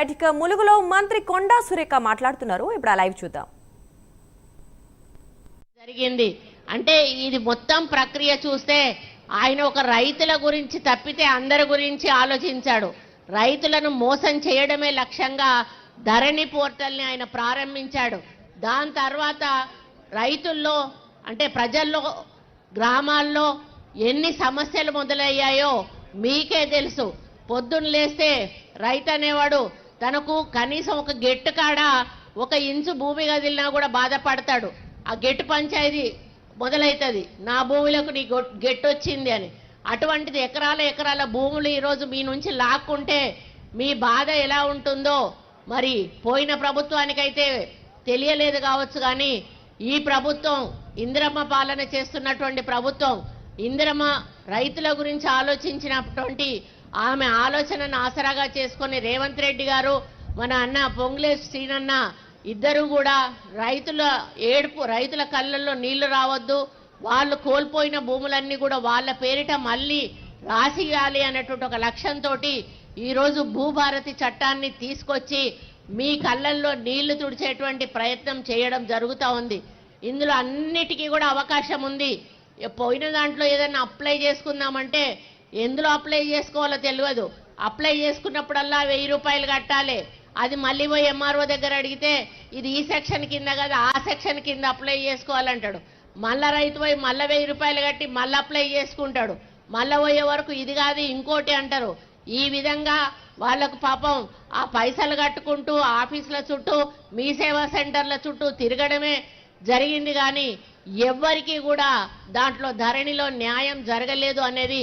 Right ఇక ములుగులో మంత్రి కొండా సురేఖ మాట్లాడుతున్నారు. ఇప్పుడు ఆ లైవ్ చూద్దాం. జరిగింది. అంటే ఇది మొత్తం ప్రక్రియ చూస్తే ఆయన ఒక రైతుల గురించి తప్పితే అందరి గురించి ఆలోచించాడు. రైతులను మోసం చేయడమే లక్ష్యంగా ధరణి పోర్టల్ని ఆయన ప్రారంభించాడు. దాని తర్వాత రైతుల్లో అంటే ప్రజల్లో గ్రామాల్లో ఎన్ని సమస్యలు మొదలయ్యాయో మీకే తెలుసు. పొద్దున్న లేస్తే రైతు అనేవాడు తనకు కనీసం ఒక గెట్టు కాడ ఒక ఇంచు భూమి కదిలినా కూడా బాధపడతాడు. ఆ గెట్టు పంచాయతీ మొదలవుతుంది నా భూమిలోకి నీ గొ- గెట్టు వచ్చింది అని. అటువంటిది ఎకరాల ఎకరాల భూములు ఈరోజు మీ నుంచి లాక్కుంటే మీ బాధ ఎలా ఉంటుందో మరి పోయిన ప్రభుత్వానికైతే తెలియలేదు కావచ్చు కానీ ఈ ప్రభుత్వం ఇందిరమ్మ పాలన చేస్తున్నటువంటి ప్రభుత్వం ఇందిరమ్మ రైతుల గురించి ఆలోచించినటువంటి ఆమె ఆలోచనను ఆసరాగా చేసుకొని రేవంత్ రెడ్డి గారు మన అన్న పొంగులే శ్రీనన్న ఇద్దరు కూడా రైతుల ఏడుపు రైతుల కళ్ళల్లో నీళ్ళు రావద్దు వాళ్ళు కోల్పోయిన భూములన్నీ కూడా వాళ్ళ పేరిట మళ్ళీ రాసియాలి అన్నటువంటి ఒక లక్ష్యంతో ఈరోజు భూభారతి చట్టాన్ని తీసుకొచ్చి మీ కళ్ళల్లో నీళ్ళు తుడిచేటువంటి ప్రయత్నం చేయడం జరుగుతూ ఉంది. ఇందులో అన్నిటికీ కూడా అవకాశం ఉంది. పోయిన దాంట్లో ఏదైనా అప్లై చేసుకుందామంటే ఎందులో అప్లై చేసుకోవాలో తెలియదు. అప్లై చేసుకున్నప్పుడల్లా వెయ్యి రూపాయలు కట్టాలి. అది మళ్ళీ పోయి ఎంఆర్ఓ దగ్గర అడిగితే ఇది ఈ సెక్షన్ కింద కదా ఆ సెక్షన్ కింద అప్లై చేసుకోవాలంటాడు. మళ్ళా రైతు పోయి మళ్ళీ వెయ్యి రూపాయలు కట్టి మళ్ళీ అప్లై చేసుకుంటాడు. మళ్ళా పోయే వరకు ఇది కాదు ఇంకోటి అంటారు. ఈ విధంగా వాళ్ళకు పాపం ఆ పైసలు కట్టుకుంటూ ఆఫీసుల చుట్టూ మీ సేవా సెంటర్ల చుట్టూ తిరగడమే జరిగింది కానీ ఎవ్వరికీ కూడా దాంట్లో ధరణిలో న్యాయం జరగలేదు అనేది